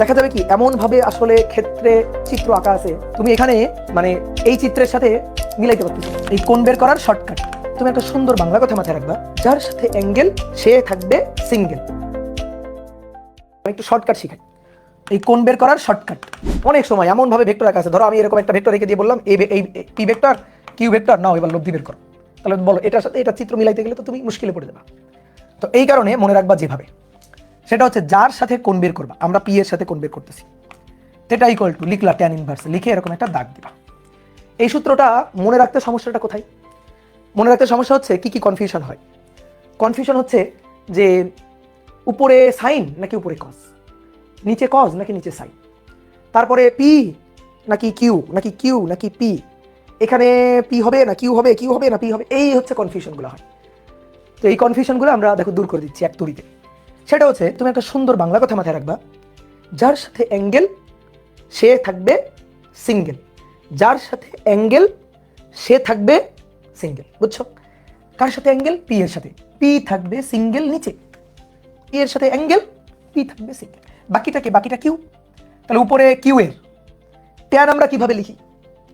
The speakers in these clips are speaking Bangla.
দেখা যাবে কি এমন ভাবে আসলে ক্ষেত্রে চিত্র আঁকা আছে। তুমি এখানে মানে এই চিত্রের সাথে মিলাইতে পারতেছো। এই কোণ বের করার শর্টকাট তুমি একটা সুন্দর বাংলা কথা মাথায় রাখবা। যার সাথে অ্যাঙ্গেল সে থাকবে সিঙ্গেল একটু শর্টকাট শিখাই। এই কোন বের করার শর্টকাট অনেক সময় এমন ভাবে ভেক্টর আঁকা আছে। ধরো আমি এরকম একটা ভেক্টর রেখে দিয়ে বললাম, এই এই পি ভেক্টর কিউ ভেক্টর নাও এবার লব্ধি বের করো। তাহলে বলো, এটার সাথে এটা চিত্র মিলাইতে গেলে তো তুমি মুশকিলে পড়ে যাবা। তো এই কারণে মনে রাখবা যেভাবে। সেটা হচ্ছে যার সাথে কোন বের করবা, আমরা পি এর সাথে কোন বের করতেছি। সেটা ইকুয়াল টু লিখলা ট্যান ইনভার্স লিখে এরকম একটা দাগ দিবা। এই সূত্রটা মনে রাখতে সমস্যাটা কোথায়? মনে রাখতে সমস্যা হচ্ছে কি কি কনফিউশন হয়? কনফিউশন হচ্ছে যে উপরে সাইন নাকি উপরে কজ নিচে কজ নাকি নিচে সাইন তারপরে পি নাকি কিউ নাকি কিউ নাকি পি এখানে পি হবে না কিউ হবে কিউ হবে না পি হবে? এই হচ্ছে কনফিউশনগুলো হয়। তো এই কনফিউশনগুলো আমরা দেখো দূর করে দিচ্ছি এক তুড়িতে সেটা হচ্ছে তুমি একটা সুন্দর বাংলা কথা মাথায় রাখবা। যার সাথে অ্যাঙ্গেল, সে থাকবে সিঙ্গেল। যার সাথে অ্যাঙ্গেল, সে থাকবে সিঙ্গেল। বুঝছ? কার সাথে অ্যাঙ্গেল? পি এর সাথে। পি থাকবে সিঙ্গেল নিচে। পি এর সাথে অ্যাঙ্গেল, পি থাকবে সিঙ্গেল। বাকিটা কে বাকিটা কিউ? তাহলে উপরে কিউ এর। ট্যান আমরা কীভাবে লিখি?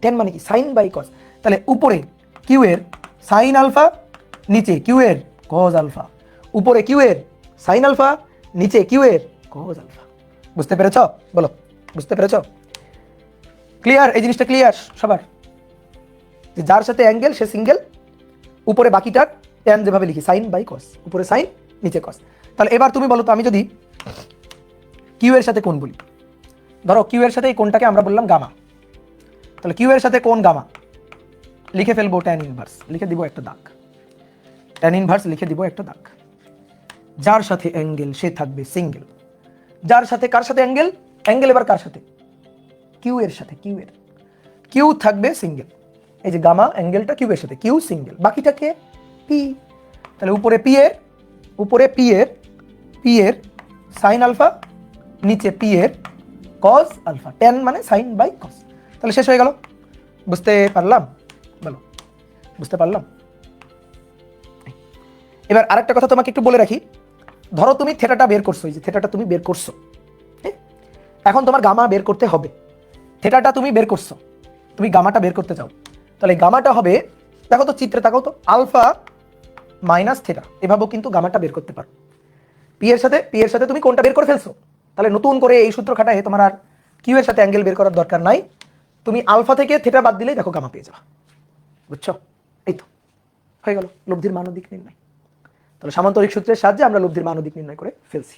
ট্যান মানে কি? সাইন বাই কস তাহলে উপরে কিউ এর সাইন আলফা, নিচে কিউ এর কজ আলফা। উপরে কিউ এর সাইন আলফা, নিচে কিউ এর আলফা। বুঝতে পেরেছ? বলো, বুঝতে পেরেছ? ক্লিয়ার এই জিনিসটা ক্লিয়ার সবার? যে যার সাথে অ্যাঙ্গেল সে সিঙ্গেল উপরে বাকিটার ট্যান যেভাবে লিখি সাইন বাই কস উপরে সাইন নিচে কস তাহলে এবার তুমি বলো তো, আমি যদি কিউ এর সাথে কোন বলি। ধরো কিউ এর সাথে এই কোনটাকে আমরা বললাম গামা। তাহলে কিউ এর সাথে কোন গামা? লিখে ফেলব ট্যান ইনভার্স লিখে দিব একটা দাগ। ট্যান ইনভার্স লিখে দিব একটা দাগ। যার সাথে অ্যাঙ্গেল, সে থাকবে সিঙ্গেল যার সাথে, কার সাথে অ্যাঙ্গেল? অ্যাঙ্গেল এবার কার সাথে? কিউ এর সাথে কিউ এর। কিউ থাকবে সিঙ্গেল এই যে গামা, অ্যাঙ্গেলটা কিউ এর সাথে কিউ সিঙ্গেল বাকিটাকে পি তাহলে উপরে পি এর, উপরে পি এর পি এর সাইন আলফা নিচে পি এর কজ আলফা টেন মানে সাইন বাই কজ তাহলে শেষ হয়ে গেল। বুঝতে পারলাম? বলো। বুঝতে পারলাম? এবার আরেকটা কথা তোমাকে একটু বলে রাখি। ধরো তুমি থেটাটা বের করছ যে থেটাটা তুমি বের করছ হ্যাঁ? এখন তোমার গামা বের করতে হবে। থেটাটা তুমি বের করছ, তুমি গামাটা বের করতে চাও তাহলে গামাটা হবে, দেখো তো চিত্রে, তাকাও তো, আলফা মাইনাস থেটা এভাবেও কিন্তু গামাটা বের করতে পারো। পি এর সাথে পি এর সাথে তুমি কোনটা বের করে ফেলছো? তাহলে নতুন করে এই সূত্র খাটায় তোমার আর কিউ এর সাথে অ্যাঙ্গেল বের করার দরকার নাই। তুমি আলফা থেকে থেটা বাদ দিলেই দেখো গামা পেয়ে যাবা। বুঝছ? এই তো, হয়ে গেল। লব্ধির মানদিক নির্ণয়। তাহলে সামান্তরিক সূত্রের সাহায্যে আমরা লব্ধির মানদিক নির্ণয় করে ফেলছি।